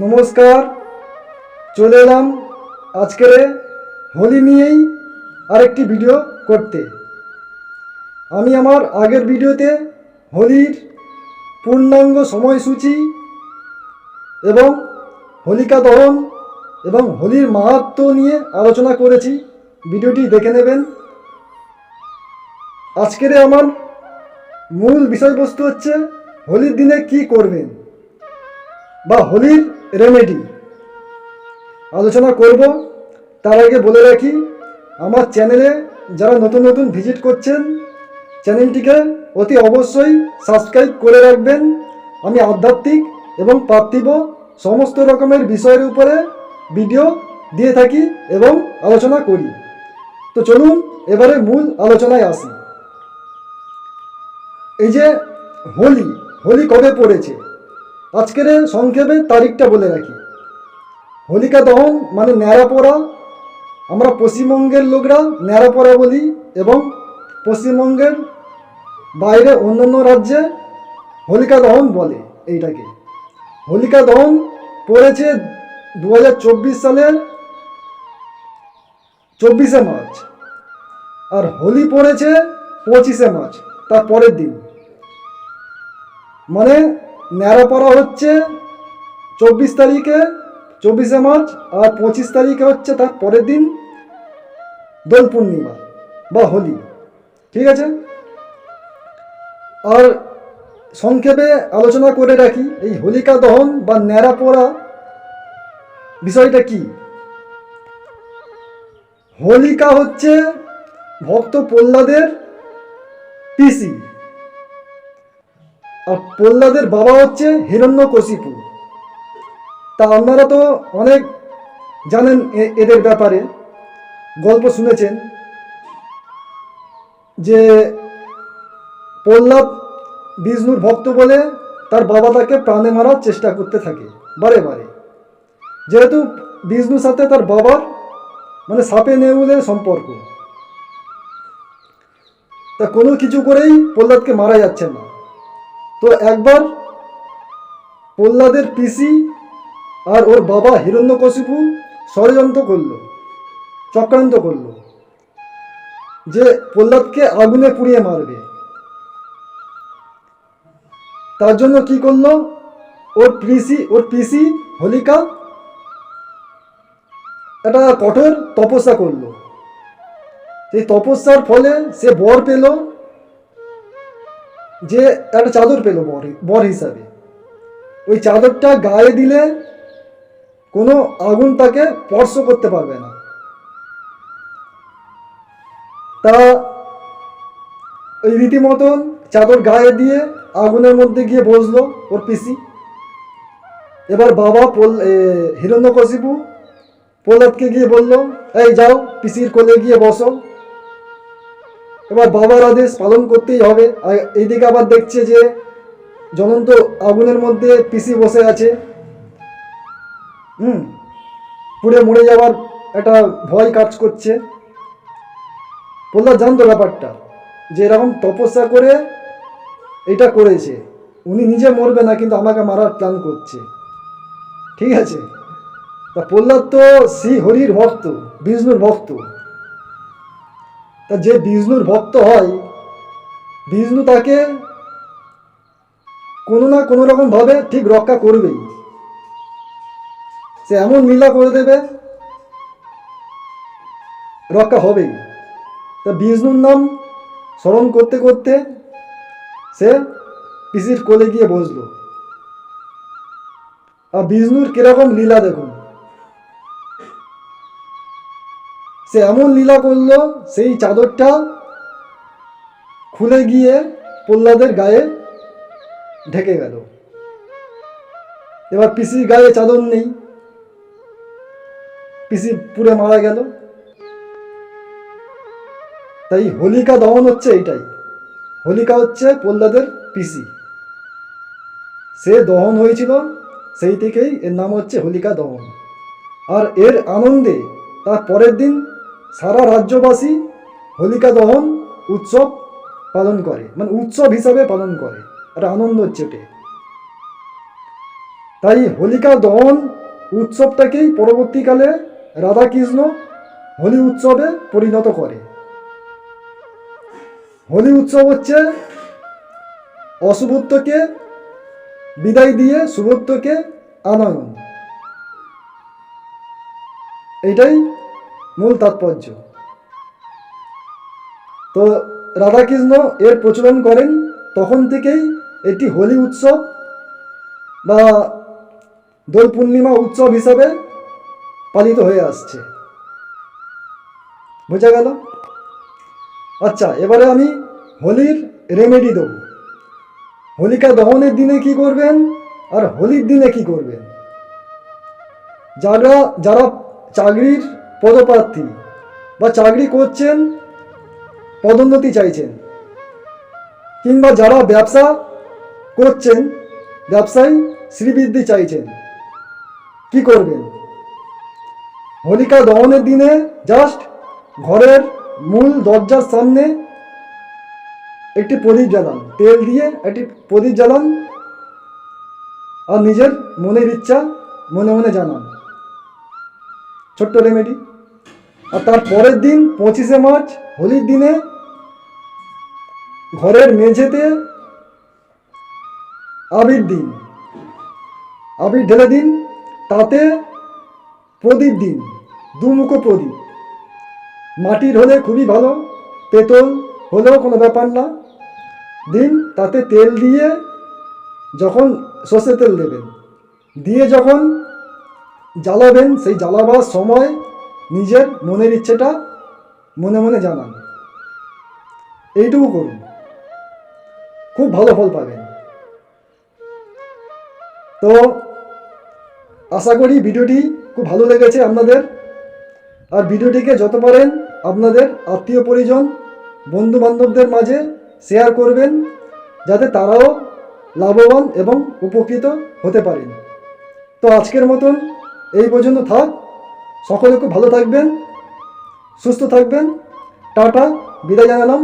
নমস্কার, চলে এলাম আজকের হোলি নিয়েই আরেকটি ভিডিও করতে। আমি আমার আগের ভিডিওতে হোলির পূর্ণাঙ্গ সময়সূচি এবং হোলিকা দহন এবং হোলির মাহাত্ম নিয়ে আলোচনা করেছি। ভিডিওটি দেখে নেবেন। আজকের আমার মূল বিষয়বস্তু হচ্ছে হোলির দিনে কি করবেন বা হোলির রেমেডি আলোচনা করব, তার আগে বলে রাখি, আমার চ্যানেলে যারা নতুন নতুন ভিজিট করছেন চ্যানেলটিকে অতি অবশ্যই সাবস্ক্রাইব করে রাখবেন। আমি আধ্যাত্মিক এবং পার্থিব সমস্ত রকমের বিষয়ের উপরে ভিডিও দিয়ে থাকি এবং আলোচনা করি। তো চলুন, এবারে মূল আলোচনায় আসি। এই যে হোলি হোলি কবে পড়েছে? আজকের সংক্ষেপে তারিখটা বলে রাখি। হোলিকা দহন মানে ন্যাড়া পড়া। আমরা পশ্চিমবঙ্গের লোকরা ন্যাড়া বলি এবং পশ্চিমবঙ্গের বাইরে অন্যান্য রাজ্যে হোলিকা দহন বলে এইটাকে। হোলিকা দহন পড়েছে দু সালের চব্বিশে মার্চ আর হোলি পড়েছে পঁচিশে মার্চ, তার পরের দিন। মানে ন্যাড়া পড়া হচ্ছে চব্বিশ তারিখে, চব্বিশে মার্চ, আর পঁচিশ তারিখে হচ্ছে তার পরের দিন দোল পূর্ণিমা বা হোলি। ঠিক আছে? আর সংক্ষেপে আলোচনা করে রাখি, এই হোলিকা দহন বা ন্যাড়া পড়া বিষয়টা কি? হোলিকা হচ্ছে ভক্ত প্রহ্লাদের পিসি। আর প্রহ্লাদের বাবা হচ্ছে হিরণ্যকশিপু। তা আপনারা তো অনেক জানেন এদের ব্যাপারে। গল্প শুনেছেন যে প্রহ্লাদ বিষ্ণুর ভক্ত বলে তার বাবা তাকে প্রাণে মারার চেষ্টা করতে থাকে, বারে বারে। যেহেতু বিষ্ণুর সাথে তার বাবার মানে সাপে নেউলের সম্পর্ক। তা কোনো কিছু করেই প্রহ্লাদকে মারা যাচ্ছে না। তো একবার প্রহ্লাদের পিসি আর ওর বাবা হিরণ্যকশিপু ষড়যন্ত্র করল, চক্রান্ত করল যে প্রহ্লাদকে আগুনে পুড়িয়ে মারবে। তার জন্য কি করল? ওর পিসি ওর পিসি হোলিকা একটা কঠোর তপস্যা করল। সেই তপস্যার ফলে সে বর পেল যে একটা চাদর পেল বর বর হিসাবে। ওই চাদরটা গায়ে দিলে কোনো আগুন তাকে স্পর্শ করতে পারবে না। তা ওই রীতিমতন চাদর গায়ে দিয়ে আগুনের মধ্যে গিয়ে বসল ওর পিসি। এবার বাবা পোল হিরণ্যকশিপু প্রহ্লাদকে গিয়ে বলল, এই যাও, পিসির কোলে গিয়ে বসো। এবার বাবার আদেশ পালন করতেই হবে। আর এইদিকে আবার দেখছে যে জ্বলন্ত আগুনের মধ্যে পিসি বসে আছে। হুম? পুড়ে মরে যাওয়ার একটা ভয় কাজ করছে। প্রহ্লাদ জানতো ব্যাপারটা, যে এরকম তপস্যা করে এটা করেছে। উনি নিজে মরবে না, কিন্তু আমাকে মারার প্ল্যান করছে। ঠিক আছে? তা প্রহ্লাদ তো শ্রী হরির ভক্ত, বিষ্ণুর ভক্ত। তা যে বিষ্ণুর ভক্ত হয়, বিষ্ণু তাকে কোনো না কোনো রকম ভাবে ঠিক রক্ষা করবেই। সে এমন লীলা করে দেবে, রক্ষা হবেই। তা বিষ্ণুর নাম স্মরণ করতে করতে সে পিসির কোলে গিয়ে বসল। আর বিষ্ণুর কীরকম লীলা দেখুন। সে এমন লীলা করল, সেই চাদরটা খুলে গিয়ে প্রহ্লাদের গায়ে ঢেকে গেল। এবার পিসির গায়ে চাদর নেই। পিসি পুড়ে মারা গেল। তাই হোলিকা দহন হচ্ছে এইটাই। হোলিকা হচ্ছে প্রহ্লাদের পিসি। সে দহন হয়েছিল, সেই থেকেই এর নাম হচ্ছে হোলিকা দহন। আর এর আনন্দে তার পরের দিন সারা রাজ্যবাসী হোলিকা দহন, উৎসব পালন করে। মানে উৎসব হিসাবে পালন করে। আর আনন্দ ওটে তাই হোলিকা দহন, উৎসবটাকেই পরবর্তীকালে রাধাকৃষ্ণ হোলি উৎসবে পরিণত করে। হোলি উৎসব হচ্ছে অশুভত্বকে বিদায় দিয়ে শুভত্বকে আনয়ন। এটাই মূল তাৎপর্য। তো রাধাকৃষ্ণ এর প্রচলন করেন তখন থেকেই এটি হোলি উৎসব বা দোল পূর্ণিমা উৎসব হিসাবে পালিত হয়ে আসছে। বোঝা গেল? আচ্ছা এবারে আমি হোলির রেমেডি দেব। হোলিকা দহনের দিনে কি করবেন আর হোলির দিনে কি করবেন? যারা যারা চাকরির পদপ্রার্থী বা চাকরি করছেন, পদোন্নতি চাইছেন। কিংবা যারা ব্যবসা করছেন, ব্যবসায় শ্রীবৃদ্ধি চাইছেন, কি করবেন? হোলিকা দহনের দিনে জাস্ট ঘরের মূল দরজার সামনে একটি প্রদীপ জ্বালান। তেল দিয়ে একটি প্রদীপ জ্বালান আর নিজের মনের ইচ্ছা মনে মনে জানান। ছোট্ট রেমেডি। আর তার পরের দিন পঁচিশে মার্চ, হোলির দিনে ঘরের মেঝেতে আবির দিন। আবির ঢেলে দিন, তাতে প্রদীপ দিন, দুমুখো প্রদীপ। মাটির হলে খুবই ভালো পেতল হলেও কোনো ব্যাপার না। দিন, তাতে তেল দিয়ে যখন সর্ষে তেল দেবেন, দিয়ে যখন জ্বালাবেন, সেই জ্বালাবার সময় নিজের মনের ইচ্ছেটা মনে মনে জানান। এইটুকু করুন। খুব ভালো ফল পাবেন। তো আশা করি ভিডিওটি খুব ভালো লেগেছে আপনাদের। আর ভিডিওটিকে যত পারেন আপনাদের আত্মীয় পরিজন বন্ধু বান্ধবদের মাঝে শেয়ার করবেন, যাতে তারাও লাভবান এবং উপকৃত হতে পারেন। তো আজকের মতন এই পর্যন্ত থাক। সকলে খুব ভালো থাকবেন সুস্থ থাকবেন টাটা বিদায় জানালাম।